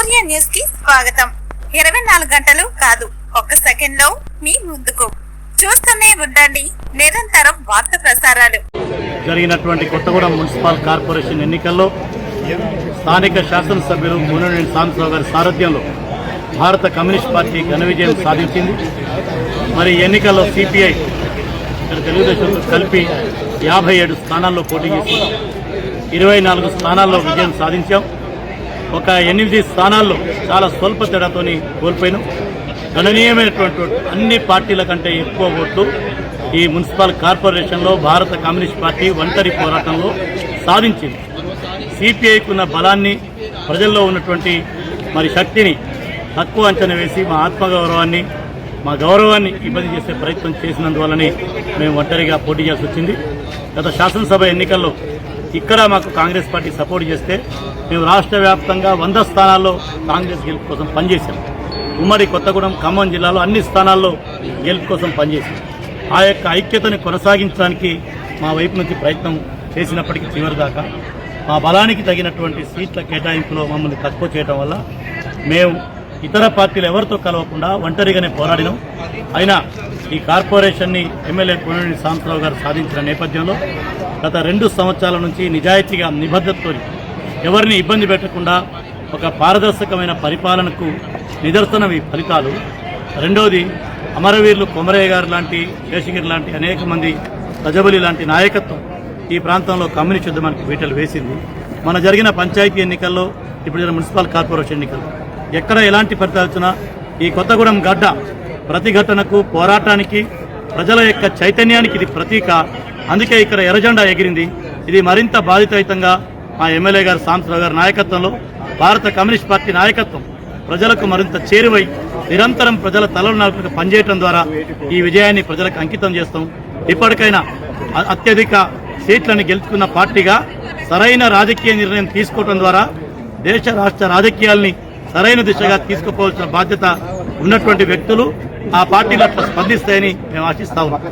స్వాగతం. ఇరవై నాలుగు గంటలు కాదు ఒక్క సెకండ్లో మీ ముందుకు. చూస్తూనే ఉండండి నిరంతరం వార్త ప్రసారాలు. జరిగినటువంటి కొత్తగూడెం మున్సిపల్ కార్పొరేషన్ ఎన్నికల్లో స్థానిక శాసనసభ్యులు ముననేని సాంబశివరావు గారి సారథ్యంలో భారత కమ్యూనిస్ట్ పార్టీ ఘన విజయం సాధించింది. మరి ఎన్నికల్లో సిపిఐ ఇక్కడ తెలుగుదేశంతో కలిపి యాభై ఏడు స్థానాల్లో పోటీ చేసి ఇరవై నాలుగు స్థానాల్లో విజయం సాధించాం. ఒక ఎనిమిది స్థానాల్లో చాలా స్వల్ప తేడాతోని కోల్పోయినాం. గణనీయమైనటువంటి అన్ని పార్టీల కంటే ఎక్కువ ఓట్లు ఈ మున్సిపల్ కార్పొరేషన్లో భారత కమ్యూనిస్ట్ పార్టీ ఒంటరి పోరాటంలో సాధించింది. సిపిఐకి ఉన్న బలాన్ని ప్రజల్లో ఉన్నటువంటి మరి శక్తిని తక్కువ అంచనా వేసి మా ఆత్మగౌరవాన్ని మా గౌరవాన్ని ఇబ్బంది చేసే ప్రయత్నం చేసినందువల్లనే మేము ఒంటరిగా పోటీ చేయాల్సి వచ్చింది. గత శాసనసభ ఎన్నికల్లో ఇక్కడ మాకు కాంగ్రెస్ పార్టీ సపోర్ట్ చేస్తే మేము రాష్ట్ర వ్యాప్తంగా వంద స్థానాల్లో కాంగ్రెస్ గెలుపు కోసం పనిచేశాం. ఉమ్మడి కొత్తగూడెం ఖమ్మం జిల్లాలో అన్ని స్థానాల్లో గెలుపు కోసం పనిచేశాం. ఆ యొక్క ఐక్యతని కొనసాగించడానికి మా వైపు నుంచి ప్రయత్నం చేసినప్పటికీ చివరిదాకా మా బలానికి తగినటువంటి సీట్ల కేటాయింపులో మమ్మల్ని తక్కువ చేయడం వల్ల మేము ఇతర పార్టీలు ఎవరితో కలవకుండా ఒంటరిగానే పోరాడినాం. అయినా ఈ కార్పొరేషన్ని ఎమ్మెల్యే పునరుని సాంతరావు గారు సాధించిన నేపథ్యంలో గత రెండు సంవత్సరాల నుంచి నిజాయితీగా నిబద్ధతతో ఎవరిని ఇబ్బంది పెట్టకుండా ఒక పారదర్శకమైన పరిపాలనకు నిదర్శనం ఈ ఫలితాలు. రెండవది అమరవీరులు కొమరయ్య గారు లాంటి శేషగిరి లాంటి అనేక మంది ప్రజబలి లాంటి నాయకత్వం ఈ ప్రాంతంలో కమ్యూనిస్ట్ ఉద్యమానికి వీటలు వేసింది. మన జరిగిన పంచాయతీ ఎన్నికల్లో ఇప్పుడు జరిగిన మున్సిపల్ కార్పొరేషన్ ఎన్నికల్లో ఎక్కడ ఎలాంటి ఫలితాలు ఈ కొత్తగూడెం గడ్డ ప్రతిఘటనకు పోరాటానికి ప్రజల యొక్క చైతన్యానికి ఇది ప్రతీక. అందుకే ఇక్కడ ఎర్రజెండా ఎగిరింది. ఇది మరింత బాధితయుతంగా మా ఎమ్మెల్యే గారు సాంసరావు గారి నాయకత్వంలో భారత కమ్యూనిస్ట్ పార్టీ నాయకత్వం ప్రజలకు మరింత చేరువై నిరంతరం ప్రజల తలలు నలుపుకు పనిచేయడం ద్వారా ఈ విజయాన్ని ప్రజలకు అంకితం చేస్తాం. ఇప్పటికైనా అత్యధిక సీట్లను గెలుచుకున్న పార్టీగా సరైన రాజకీయ నిర్ణయం తీసుకోవడం ద్వారా దేశ రాష్ట్ర రాజకీయాల్ని సరైన దిశగా తీసుకుపోవాల్సిన బాధ్యత ఉన్నటువంటి వ్యక్తులు ఆ పార్టీలు స్పందిస్తాయని మేము ఆశిస్తా ఉన్నాం.